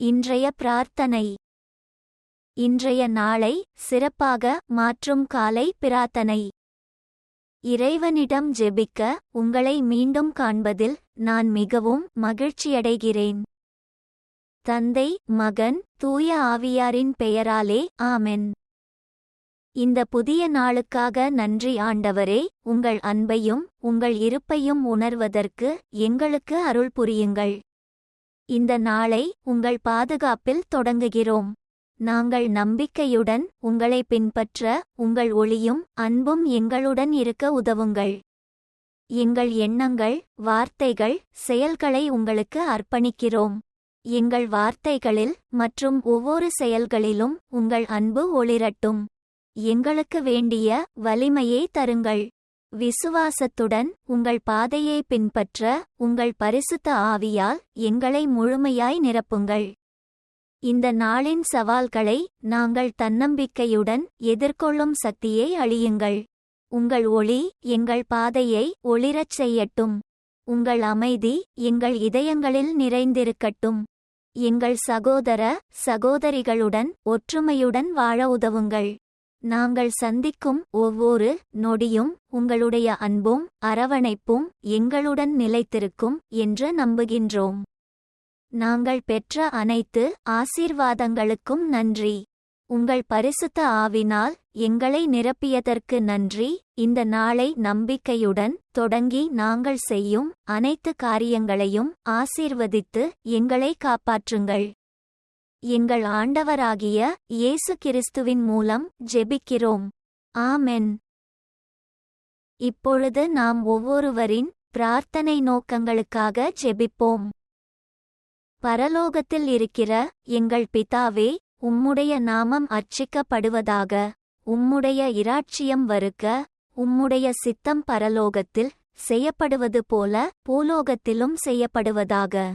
இன்றைய பிரார்த்தனை. இன்றைய நாளை சிறப்பாக மாற்றும் காலை பிரார்த்தனை. இறைவனிடம் ஜெபிக்க உங்களை மீண்டும் காண்பதில் நான் மிகவும் மகிழ்ச்சியடைகிறேன். தந்தை மகன் தூய ஆவியாரின் பெயராலே ஆமென். இந்த புதிய நாளுக்காக நன்றி ஆண்டவரே உங்கள் அன்பையும் உங்கள் இருப்பையும் உணர்வதற்கு எங்களுக்கு அருள் புரியுங்கள். இந்த நாளை உங்கள் பாதுகாப்பில் தொடங்குகிறோம். நாங்கள் நம்பிக்கையுடன் உங்களை பின்பற்ற உங்கள் ஒளியும் அன்பும் எங்களுடன் இருக்க உதவுங்கள். எங்கள் எண்ணங்கள் வார்த்தைகள் செயல்களை உங்களுக்கு அர்ப்பணிக்கிறோம். எங்கள் வார்த்தைகளில் மற்றும் ஒவ்வொரு செயல்களிலும் உங்கள் அன்பு ஒளிரட்டும். எங்களுக்கு வேண்டிய வலிமையை தருங்கள். விசுவாசத்துடன் உங்கள் பாதையை பின்பற்ற உங்கள் பரிசுத்த ஆவியால் எங்களை முழுமையாய் நிரப்புங்கள். இந்த நாளின் சவால்களை நாங்கள் தன்னம்பிக்கையுடன் எதிர்கொள்ளும் சக்தியை அழியுங்கள். உங்கள் ஒளி எங்கள் பாதையை ஒளிரச் செய்யட்டும். உங்கள் அமைதி எங்கள் இதயங்களில் நிறைந்திருக்கட்டும். எங்கள் சகோதர சகோதரிகளுடன் ஒற்றுமையுடன் வாழ உதவுங்கள். நாங்கள் சந்திக்கும் ஒவ்வொரு நொடியும் உங்களுடைய அன்பும் அரவணைப்பும் எங்களுடன் நிலைத்திருக்கும் என்று நம்புகின்றோம். நாங்கள் பெற்ற அனைத்து ஆசீர்வாதங்களுக்கும் நன்றி. உங்கள் பரிசுத்த ஆவினால் எங்களை நிரப்பியதற்கு நன்றி. இந்த நாளை நம்பிக்கையுடன் தொடங்கி நாங்கள் செய்யும் அனைத்து காரியங்களையும் ஆசீர்வதித்து எங்களை காப்பாற்றுங்கள். எங்கள் ஆண்டவராகிய இயேசு கிறிஸ்துவின் மூலம் ஜெபிக்கிறோம். ஆமென். இப்பொழுது நாம் ஒவ்வொருவரின் பிரார்த்தனை நோக்கங்களுக்காக ஜெபிப்போம். பரலோகத்தில் இருக்கிற எங்கள் பிதாவே உம்முடைய நாமம் அர்ச்சிக்கப்படுவதாக உம்முடைய இராட்சியம் வருக உம்முடைய சித்தம் பரலோகத்தில் செய்யப்படுவது போல பூலோகத்திலும் செய்யப்படுவதாக.